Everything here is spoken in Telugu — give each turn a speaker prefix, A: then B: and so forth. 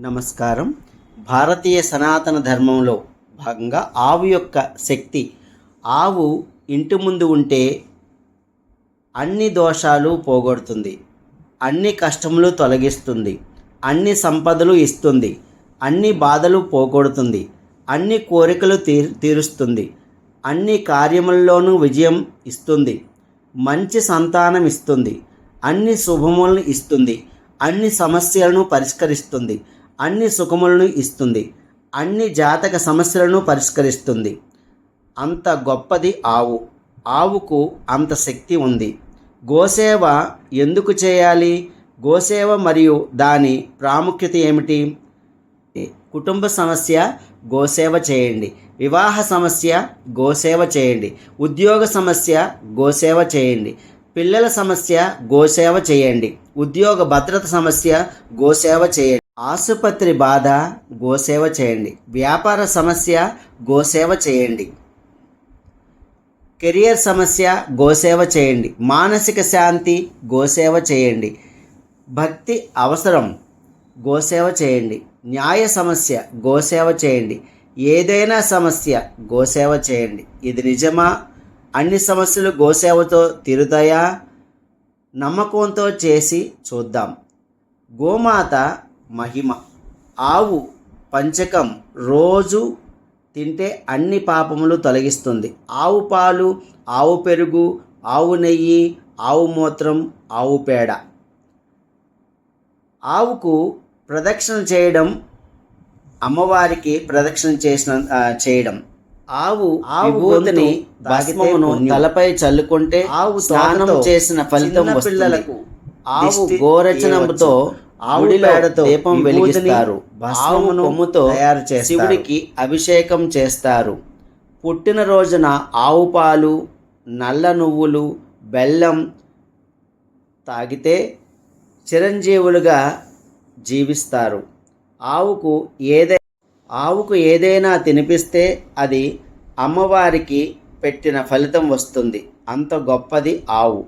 A: నమస్కారం. భారతీయ సనాతన ధర్మంలో భాగంగా ఆవు యొక్క శక్తి. ఆవు ఇంటి ముందు ఉంటే అన్ని దోషాలు పోగొడుతుంది. అన్ని కష్టములు తొలగిస్తుంది. అన్ని సంపదలు ఇస్తుంది. అన్ని బాధలు పోగొడుతుంది. అన్ని కోరికలు తీర్ తీరుస్తుంది. అన్ని కార్యముల్లోనూ విజయం ఇస్తుంది. మంచి సంతానం ఇస్తుంది. అన్ని శుభములను ఇస్తుంది. అన్ని సమస్యలను పరిష్కరిస్తుంది. అన్ని సుఖములను ఇస్తుంది అన్ని జాతక సమస్యలను పరిష్కరిస్తుంది. అంత గొప్పది ఆవు. ఆవుకు అంత శక్తి ఉంది. గోసేవ ఎందుకు చేయాలి? గోసేవ మరియు దాని ప్రాముఖ్యత ఏమిటి? కుటుంబ సమస్య గోసేవ చేయండి. వివాహ సమస్య గోసేవ చేయండి. ఉద్యోగ సమస్య గోసేవ చేయండి. పిల్లల సమస్య గోసేవ చేయండి. ఉద్యోగ భద్రత సమస్య గోసేవ చేయండి. ఆసుపత్రి బాధ గోసేవ చేయండి. వ్యాపార సమస్య గోసేవ చేయండి. కెరియర్ సమస్య గోసేవ చేయండి. మానసిక శాంతి గోసేవ చేయండి. భక్తి అవసరం గోసేవ చేయండి. న్యాయ సమస్య గోసేవ చేయండి. ఏదైనా సమస్య గోసేవ చేయండి. ఇది నిజమా? అన్ని సమస్యలు గోసేవతో తీరుతాయా? నమ్మకంతో చేసి చూద్దాం. గోమాత మహిమ. ఆవు పంచకం రోజు తింటే అన్ని పాపములు తొలగిస్తుంది. ఆవు పాలు ఆవు పెరుగు ఆవు నెయ్యి ఆవు మూత్రం ఆవు పేడ. ఆవుకు ప్రదక్షిణ చేయడం అమ్మవారికి ప్రదక్షిణ చేసిన చేయడం. ఆవు ఆవు విభూతిని భస్మమును తలపై చల్లుకుంటే ఆవు స్నానం చేసిన ఫలితం పిల్లలకు ఆవు గోరచనముతో ఆవుడి పేడతో దీపం వెలిగిస్తారు భస్మమును కొమ్ముతో తయారు చేస్తారు. శివుడికి అభిషేకం చేస్తారు. పుట్టిన రోజున ఆవు పాలు నల్ల నువ్వులు బెల్లం తాగితే చిరంజీవులుగా జీవిస్తారు. ఆవుకు ఏదై ఆవుకు ఏదైనా తినిపిస్తే అది అమ్మవారికి పెట్టిన ఫలితం వస్తుంది. అంత గొప్పది ఆవు.